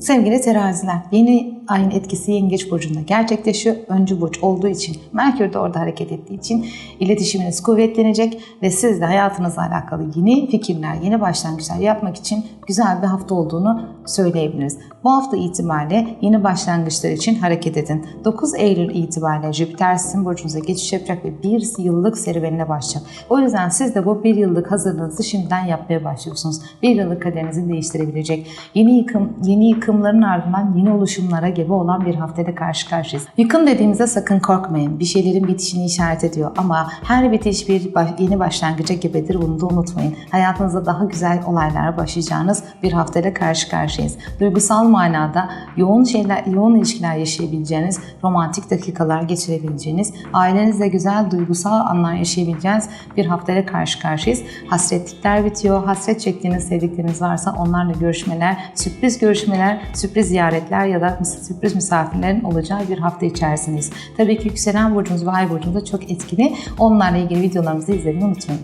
Sevgili teraziler, yeni ayın etkisi yengeç burcunda gerçekleşiyor. Öncü burç olduğu için, Merkür de orada hareket ettiği için iletişiminiz kuvvetlenecek ve siz de hayatınızla alakalı yeni fikirler, yeni başlangıçlar yapmak için güzel bir hafta olduğunu söyleyebiliriz. Bu hafta itibariyle yeni başlangıçlar için hareket edin. 9 Eylül itibariyle Jüpiter sizin burcunuza geçiş yapacak ve bir yıllık serüvenine başlayacak. O yüzden siz de bu bir yıllık hazırlığınızı şimdiden yapmaya başlıyorsunuz. Bir yıllık kaderinizi değiştirebilecek. Yeni yıkım, yeni yıkımların ardından yeni oluşumlara gebe olan bir haftayla karşı karşıyayız. Yıkım dediğimizde sakın korkmayın. Bir şeylerin bitişini işaret ediyor ama her bitiş bir yeni başlangıca gebedir. Bunu da unutmayın. Hayatınızda daha güzel olaylara başlayacağınız bir haftayla karşı karşıyayız. Duygusal manada yoğun şeyler, yoğun ilişkiler yaşayabileceğiniz, romantik dakikalar geçirebileceğiniz, ailenizle güzel duygusal anlar yaşayabileceğiniz bir haftayla karşı karşıyayız. Hasretlikler bitiyor. Hasret çektiğiniz sevdikleriniz varsa onlarla görüşmeler, sürpriz görüşmeler, sürpriz ziyaretler ya da mis- sürpriz misafirlerin olacağı bir hafta içerisindeyiz. Tabii ki yükselen burcunuz ve ay burcunuz da çok etkili. Onlarla ilgili videolarımızı izlemeyi unutmayın.